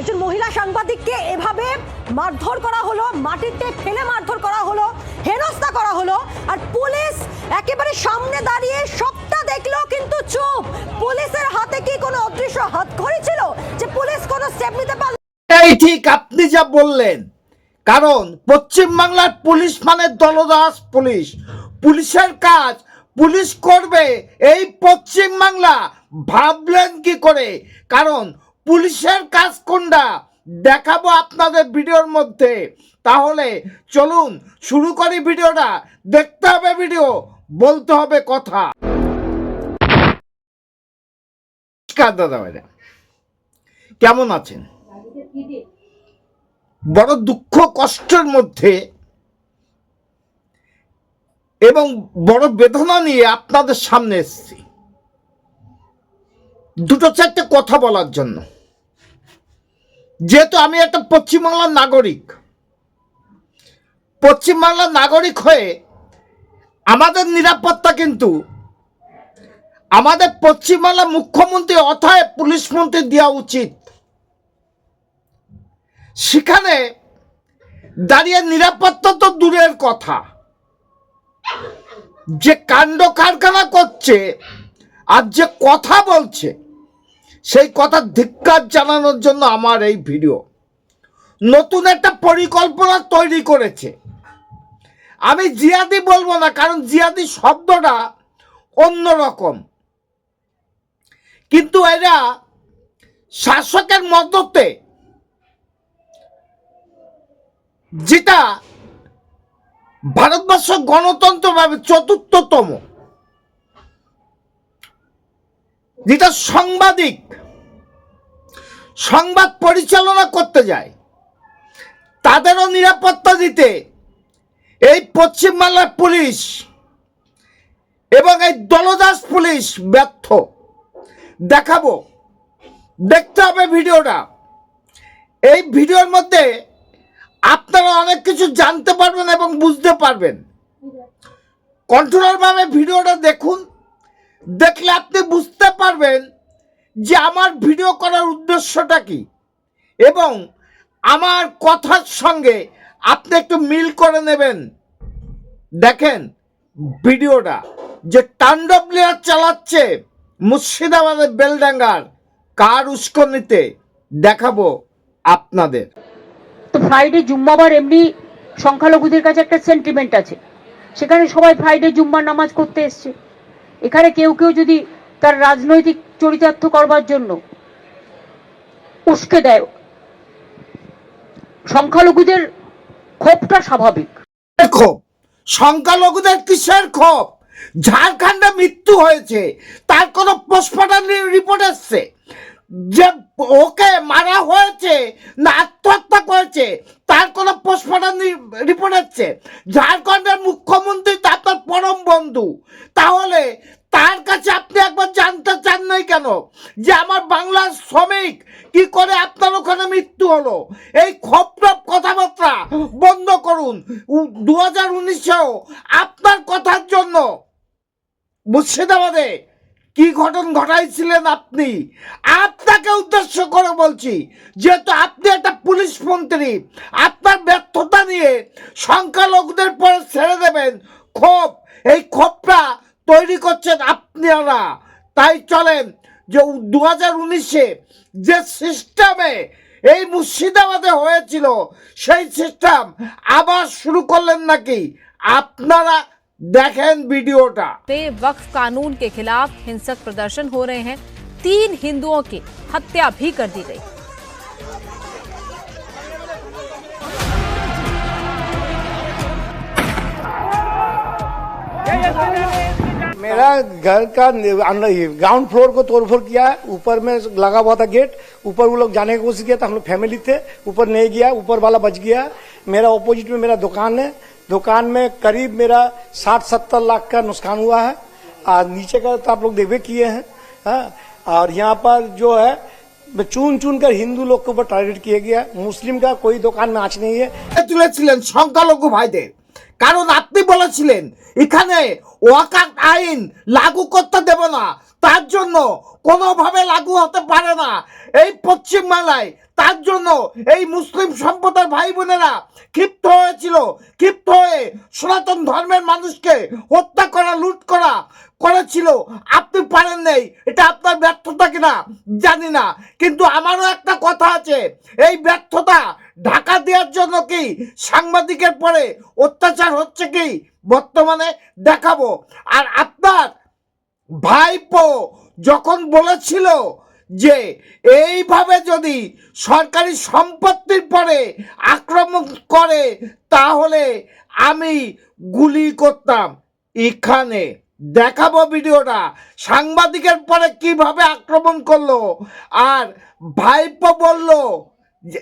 একজন মহিলা সাংবাদিককে এভাবে মারধর করা হলো, মাটিতে ফেলে মারধর করা হলো, হেনস্থা করা হলো, আর পুলিশ একেবারে সামনে দাঁড়িয়ে সবটা দেখল, কিন্তু চুপ। পুলিশের হাতে কি কোনো অদৃশ্য হাত হাতঘড়ি ছিল যে পুলিশ কোনো স্টেপ নিতে পারল এই ঠিক আপনি যা বললেন, কারণ পশ্চিমবাংলার পুলিশ মানে দলদাস পুলিশ। পুলিশের কাজ, পুলিশ করবে এই পশ্চিমবাংলা ভাবলেন কি করে? কারণ পুলিশের কাজ কোনটা? দেখাবো আপনাদের ভিডিওর মধ্যে। তাহলে চলুন শুরু করি ভিডিওটা। দেখতে হবে ভিডিও, বলতে হবে কথা। দাদা ভাইরা কেমন আছেন? বড় দুঃখ, কষ্টের মধ্যে এবং বড় বেদনা নিয়ে আপনাদের সামনে এসেছি। দুটো চারটে কথা বলার জন্য। যেহেতু আমি একটা পশ্চিমবাংলার নাগরিক পশ্চিমবাংলার নাগরিক হয়ে আমাদের নিরাপত্তা কিন্তু আমাদের পশ্চিমবাংলার মুখ্যমন্ত্রী অথায় পুলিশ মন্ত্রী দেওয়া উচিত। সেখানে দাঁড়িয়ে নিরাপত্তা তো দূরের কথা। যে কাণ্ড কারখানা করছে আর যে কথা বলছে সেই কথা ধিক্কার জানানোর জন্য আমার এই ভিডিও। নতুন একটা পরিকল্পনা তৈরি করেছে। আমি জিয়াদি বলব না, কারণ জিয়াদি শব্দটা অন্য রকম কিন্তু এরা শাসকের মদতে যেটা ভারতবর্ষ গণতন্ত্রভাবে চতুর্থতম। যেটা সাংবাদিক সংবাদ পরিচালনা করতে যায়, তাদেরও নিরাপত্তা দিতে এই পশ্চিমবাংলার পুলিশ এবং এই দলদাস পুলিশ ব্যর্থ। দেখাবো, দেখতে হবে ভিডিওটা। এই ভিডিওর মধ্যে আপনারা অনেক কিছু জানতে পারবেন এবং বুঝতে পারবেন। কন্ট্রোলারভাবে ভিডিওটা দেখুন দেখলে আপনি বুঝতে পারবেন যে আমার ভিডিও করার উদ্দেশ্যটা কি। এবং আমার কথার সঙ্গে আপনি একটু মিল করে নেবেন। দেখেন ভিডিওটা, যে তাণ্ডব লীলা চালাচ্ছে মুর্শিদাবাদের বেলডাঙ্গার কার উস্কনিতে দেখাবো আপনাদের। তো ফ্রাইডে জুম্মাবার এমনি সংখ্যালঘুদের কাছে একটা সেন্টিমেন্ট আছে। সেখানে সবাই ফ্রাইডে জুম্মার নামাজ করতে এসছে। এখানে কেউ কেউ যদি তার রাজনৈতিক চরিতার্থ করবার জন্য উস্কে দেয়, সংখ্যালঘুদের ক্ষোভটা স্বাভাবিক। ক্ষোভ। সংখ্যালঘুদের কিসের ক্ষোভ? ঝাড়খণ্ডে মৃত্যু হয়েছে, তার কোনো পোস্টমর্টম রিপোর্ট এসছে। যে ওকে মারা হয়েছে না আত্মহত্যা করেছে, তার কোনো পোস্টমর্টম রিপোর্ট এসছে। ঝাড়খণ্ডের মুখ্যমন্ত্রী তো আপনার পরম বন্ধু। তাহলে তার কাছে আপনি একবার জানতে চান নাই কেন? যে আমার বাংলার শ্রমিক, কি করে আপনার ওখানে মৃত্যু হলো? এই খপ্রপ কথাবার্তা বন্ধ করুন। দু হাজার উনিশেও আপনার কথার জন্য মুর্শিদাবাদে কি ঘটন ঘটাইছিলেন আপনি? আপনাকে উদ্দেশ্য করে বলছি, যেহেতু আপনি একটা পুলিশ মন্ত্রী, আপনার ব্যর্থতা নিয়ে সংখ্যালঘুদের পরে ছেড়ে দেবেন ক্ষোভ। এই ক্ষোভটা তৈরি করছেন আপনারা। তাই চলেন, যে দু হাজার উনিশে যে সিস্টেমে এই মুর্শিদাবাদে হয়েছিল, সেই সিস্টেম আবার শুরু করলেন নাকি? আপনারা देखें वीडियोटा। वक्फ कानून के खिलाफ हिंसक प्रदर्शन हो रहे हैं। तीन हिंदुओं की हत्या भी कर दी गई। मेरा घर का ग्राउंड फ्लोर को तोड़फोड़ किया है। ऊपर में लगा हुआ था गेट। ऊपर वो लोग जाने की कोशिश किया था। हम लोग फैमिली थे। ऊपर नहीं गया। ऊपर वाला बच गया। मेरा ऑपोजिट में मेरा दुकान है। दुकान में करीब मेरा साठ सत्तर लाख का नुकसान हुआ है और नीचे का तो आप लोग देखबे किए हैं हाँ, और यहाँ पर जो है चुन चुन कर हिंदू लोग के ऊपर टारगेट किया गया मुस्लिम का कोई दुकान में आँच नहीं है তুলেছিলেন সংখ্যালঘু ভাইদের কারণ আপনি বলেছিলেন এখানে ওয়াকাত আইন লাগু করতে দেব না তার জন্য কোনোভাবে লাগু হতে পারে না এই পশ্চিমবাংলায় তার জন্য এই মুসলিম সম্প্রদায়ের ভাই বোনেরা ক্ষিপ্ত হয়েছিল, ক্ষিপ্ত হয়ে সনাতন ধর্মের মানুষকে হত্যা করা, লুট করা করেছিল। আপনি পারেন নেই, এটা আপনার ব্যর্থতা কিনা জানি না। কিন্তু আমারও একটা কথা আছে, এই ব্যর্থতা ঢাকা দেওয়ার জন্য কি সাংবাদিকের পরে অত্যাচার হচ্ছে কি বর্তমানে দেখাবো। আর আপনার ভাইপো যখন বলেছিল যে এইভাবে যদি সরকারি সম্পত্তির পরে আক্রমণ করে, তাহলে আমি গুলি করতাম। এখানে দেখাবো ভিডিওটা। সাংবাদিকের পরে কীভাবে আক্রমণ করল, আর ভাইপো বলল যে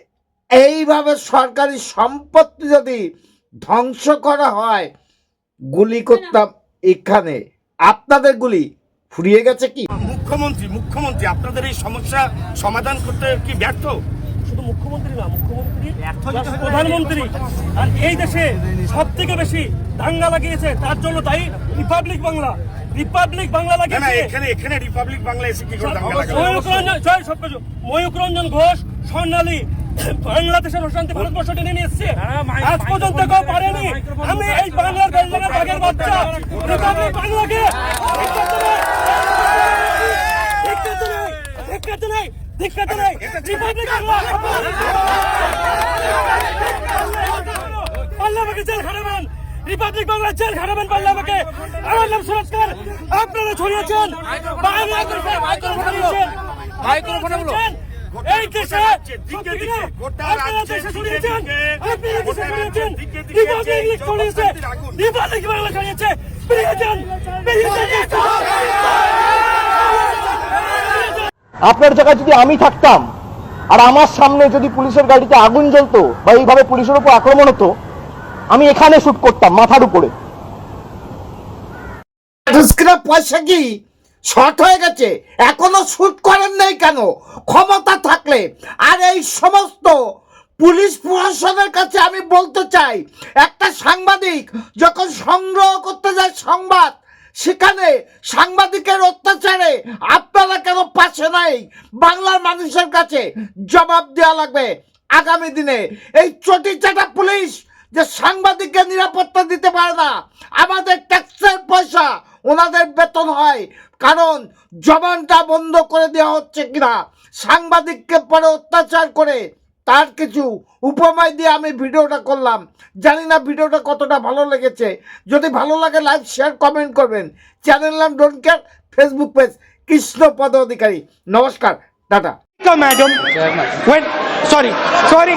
এইভাবে সরকারি সম্পত্তি যদি ধ্বংস করা হয়, গুলি করতাম এখানে। আপনাদের গুলি ফুরিয়ে গেছে কি? মুখ্যমন্ত্রী মুখ্যমন্ত্রী আপনাদের এই সমস্যা সমাধান করতে কি ব্যর্থ? শুধু মুখ্যমন্ত্রী না মুখ্যমন্ত্রী প্রধানমন্ত্রী। আর এই দেশে সব থেকে বেশি দাঙ্গা লাগিয়েছে তার জন্য তাই রিপাবলিক বাংলা। রিপাবলিক বাংলা না না লাগিয়েছে। এখানে এখানে রিপাবলিক বাংলা এসে কি করে দাঙ্গা জয় কিছু ময়ূকরঞ্জন ঘোষ স্বর্ণালী বাংলাদেশের অশান্তি ভারতবর্ষ টেনে নিয়ে এসছে। আজ পর্যন্ত কেউ পারেনি। আমি এই বাংলার বাঘের বাচ্চা। রিপাবলিক বাংলাকে ধিক্কাতে নেই ধিক্কাতে নেই ধিক্কাতে নেই। রিপাবলিক বাংলা পাল্লামাকে জেল খাটাবেন রিপাবলিক বাংলা জেল খাটাবেন পাল্লামাকে আমার নাম সুরস্কার আপনারা ছড়িয়েছেন ছড়িয়েছেন এই দেশে আপনারা দেশে ছড়িয়েছেন আপনারা দেশে ছড়িয়েছেন রিপাবলিক ছড়িয়েছে রিপাবলিক বাংলা ছড়িয়েছে বেরিয়ে যান বেরিয়ে যান। আপনার জায়গায় যদি আমি থাকতাম, আর আমার সামনে যদি পুলিশের গাড়িতে আগুন জ্বলতো বা এইভাবে পুলিশের উপর আক্রমণ হতো, আমি এখানে শুট করতাম মাথার উপরে। পয়সা কি শর্ট হয়ে গেছে? এখনও শুট করেন নাই কেন? ক্ষমতা থাকলে। আর এই সমস্ত পুলিশ প্রশাসনের কাছে আমি বলতে চাই, একটা সাংবাদিক যখন সংগ্রহ করতে যায় সংবাদ সেখানে সাংবাদিকের অত্যাচারে আপনারা কেন পাশে নাই? বাংলার মানুষের কাছে জবাব দেওয়া লাগবে। আগামী দিনে এই চটি চাটা পুলিশ যে সাংবাদিককে নিরাপত্তা দিতে পারে না, আমাদের ট্যাক্সের পয়সা ওনাদের বেতন হয়। কারণ জবানটা বন্ধ করে দেওয়া হচ্ছে কিনা? সাংবাদিককে পরে অত্যাচার করে তার কিছু উপমায় দিয়ে আমি ভিডিওটা করলাম। জানি না ভিডিওটা কতটা ভালো লেগেছে। যদি ভালো লাগে লাইক শেয়ার কমেন্ট করবেন। চ্যানেল নাম don't care Facebook page Krishna Pada Adhikari. নমস্কার টাটা। Madam sorry sorry.